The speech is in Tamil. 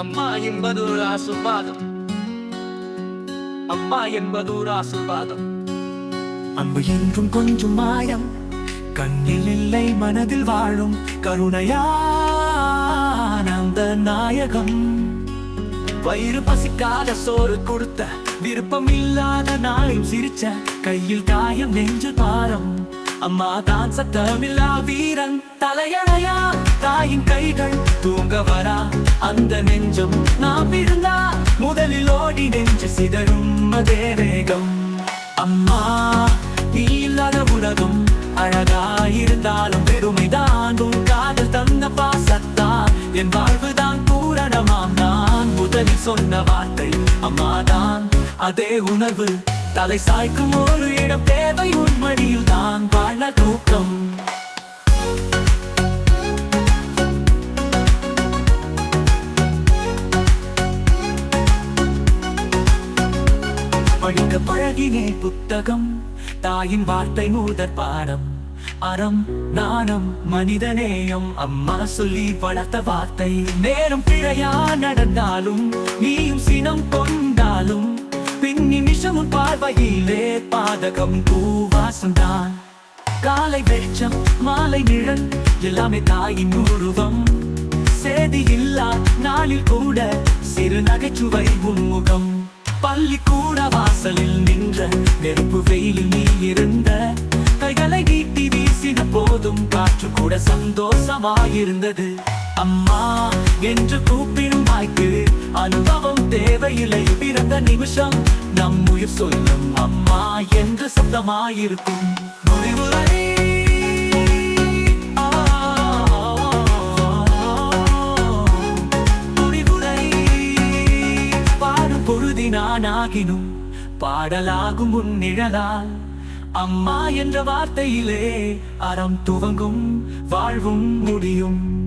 அம்மா என்பது ஒரு ஆசுவாதம். அம்மா என்பது ஒரு ஆசுவாதம். அன்பு என்றும் கொஞ்சம் மாயம் கண்ணில் இல்லை மனதில் வாழும் கருணையான அந்த நாயகம். வயிறு பசிக்காத சோறு கொடுத்த விருப்பம் இல்லாத நாளும் சிரிச்ச கையில் காயம் நெஞ்சு பாரம். அம்மா தான் சத்தமில்லா வீரன் தலையணையா தாயின் கைகள் தூங்க வரா. அந்த நெஞ்சம் நாம் இருந்தா முதலில் ஓடி நெஞ்சு சிதறும் அதே வேகம். அம்மா நீ இல்லாத உலகம் அழகாயிருந்தாலும் பெருமைதான் உன் காதல் தந்த பாசத்தா என் வாழ்வுதான் பூரணமாம் நான். முதலில் சொன்ன வார்த்தை அம்மாதான் அதே உணர்வு தலை சாய்க்கும் ஒரு இடம் தேவை உன் மடியில் தான் வாழ தூக்கம் படிக்க பழகினே புத்தகம். தாயின் வார்த்தை மூதற் பாடம். அறம் நாணம் மனிதநேயம். அம்மா சொல்லி வளர்த்த வார்த்தை. நேரம் பிழையா நடந்தாலும் நீயும் சினம் கொண்டாலும் பின் நிமிஷமும் பார்வையிலே பாதகம் பூவாசம்தான். காலை வெளிச்சம் மாலை நிழல் எல்லாமே தாயின் உருவம். சேதி இல்லா நாளில் கூட சிறு நகைச்சுவை உன்முகம் பள்ளிக்கூட வாசலில் நின்ற நெருப்பு வெயிலில் நீ இருந்த கைகளை நீட்டி வீசின போதும் காற்று கூட சந்தோஷமாயிருந்தது. அம்மா என்று கூப்பிடும் வாய்க்கு அனுபவம் தேவையில்லை பிறந்த நிமிஷம் நம் உயிர் சொல்லும் அம்மா என்று சப்தமாயிருக்கும். பாடும் நானாகினும் பாடலாகும் உன் நிழலால். அம்மா என்ற வார்த்தையிலே அறம் துவங்கும் வாழ்வும் முடியும்.